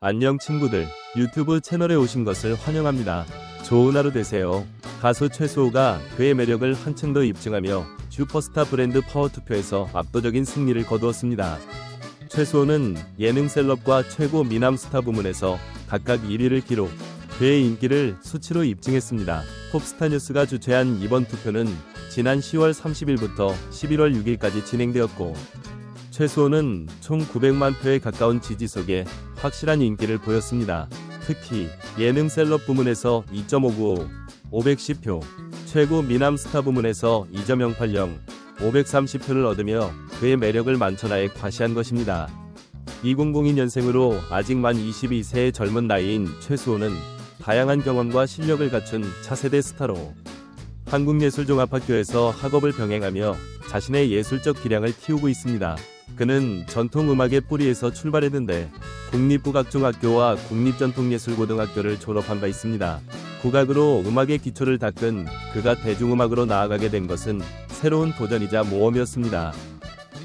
안녕 친구들. 유튜브 채널에 오신 것을 환영합니다. 좋은 하루 되세요. 가수 최수호가 그의 매력을 한층 더 입증하며 슈퍼스타 브랜드 파워 투표에서 압도적인 승리를 거두었습니다. 최수호는 예능 셀럽과 최고 미남 스타 부문에서 각각 1위를 기록. 그의 인기를 수치로 입증했습니다. 톱스타 뉴스가 주최한 이번 투표는 지난 10월 30일부터 11월 6일까지 진행되었고 최수호는 총 900만 표에 가까운 지지 속에 확실한 인기를 보였습니다. 특히 예능 셀럽 부문에서 2.595, 510표, 최고 미남 스타 부문에서 2.080, 530표를 얻으며 그의 매력을 만천하에 과시한 것입니다. 2002년생으로 아직 만 22세의 젊은 나이인 최수호는 다양한 경험과 실력을 갖춘 차세대 스타로 한국예술종합학교에서 학업을 병행하며 자신의 예술적 기량을 키우고 있습니다. 그는 전통음악의 뿌리에서 출발했는데 국립국악중학교와 국립전통예술고등학교를 졸업한 바 있습니다. 국악으로 음악의 기초를 닦은 그가 대중음악으로 나아가게 된 것은 새로운 도전이자 모험이었습니다.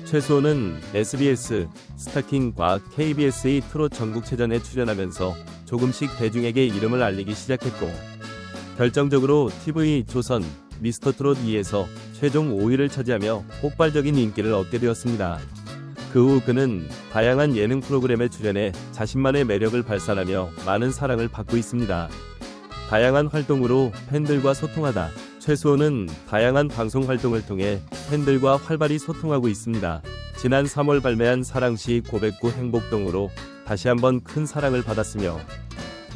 최수호는 SBS, 스타킹과 KBS의 트롯 전국체전에 출연하면서 조금씩 대중에게 이름을 알리기 시작했고 결정적으로 TV 조선 미스터 트롯 2에서 최종 5위를 차지하며 폭발적인 인기를 얻게 되었습니다. 그 후 그는 다양한 예능 프로그램에 출연해 자신만의 매력을 발산하며 많은 사랑을 받고 있습니다. 다양한 활동으로 팬들과 소통하다. 최수호는 다양한 방송 활동을 통해 팬들과 활발히 소통하고 있습니다. 지난 3월 발매한 사랑시 고백구 행복동으로 다시 한번 큰 사랑을 받았으며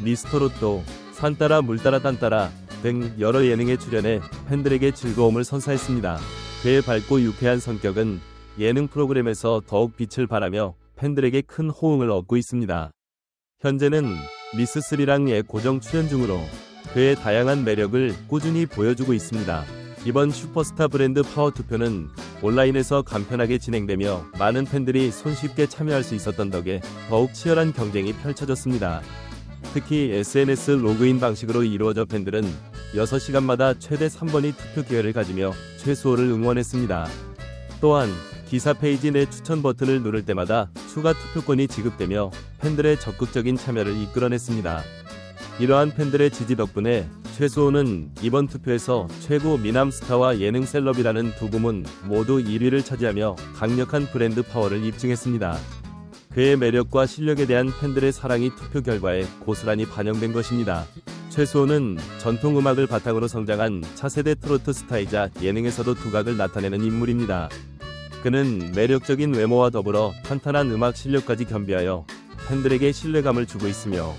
미스터롯도 산따라 물따라 딴따라 등 여러 예능에 출연해 팬들에게 즐거움을 선사했습니다. 그의 밝고 유쾌한 성격은 예능 프로그램에서 더욱 빛을 발하며 팬들에게 큰 호응을 얻고 있습니다. 현재는 미스3랑의 고정 출연 중으로 그의 다양한 매력을 꾸준히 보여주고 있습니다. 이번 슈퍼스타 브랜드 파워 투표는 온라인에서 간편하게 진행되며 많은 팬들이 손쉽게 참여할 수 있었던 덕에 더욱 치열한 경쟁이 펼쳐졌습니다. 특히 SNS 로그인 방식으로 이루어져 팬들은 6시간마다 최대 3번이 투표 기회를 가지며 최수호를 응원했습니다. 또한 기사 페이지 내 추천 버튼을 누를 때마다 추가 투표권이 지급되며 팬들의 적극적인 참여를 이끌어냈습니다. 이러한 팬들의 지지 덕분에 최수호는 이번 투표에서 최고 미남 스타와 예능 셀럽이라는 두 부문 모두 1위를 차지하며 강력한 브랜드 파워를 입증했습니다. 그의 매력과 실력에 대한 팬들의 사랑이 투표 결과에 고스란히 반영된 것입니다. 최수호는 전통 음악을 바탕으로 성장한 차세대 트로트 스타이자 예능에서도 두각을 나타내는 인물입니다. 그는 매력적인 외모와 더불어 탄탄한 음악 실력까지 겸비하여 팬들에게 신뢰감을 주고 있으며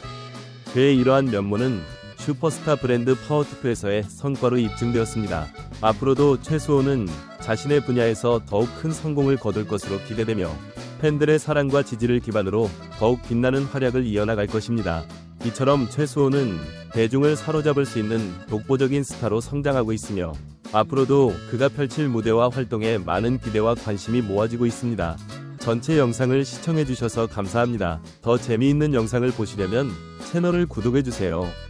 그의 이러한 면모는 슈퍼스타 브랜드 파워 투표에서의 성과로 입증되었습니다. 앞으로도 최수호는 자신의 분야에서 더욱 큰 성공을 거둘 것으로 기대되며 팬들의 사랑과 지지를 기반으로 더욱 빛나는 활약을 이어나갈 것입니다. 이처럼 최수호는 대중을 사로잡을 수 있는 독보적인 스타로 성장하고 있으며 앞으로도 그가 펼칠 무대와 활동에 많은 기대와 관심이 모아지고 있습니다. 전체 영상을 시청해주셔서 감사합니다. 더 재미있는 영상을 보시려면 채널을 구독해주세요.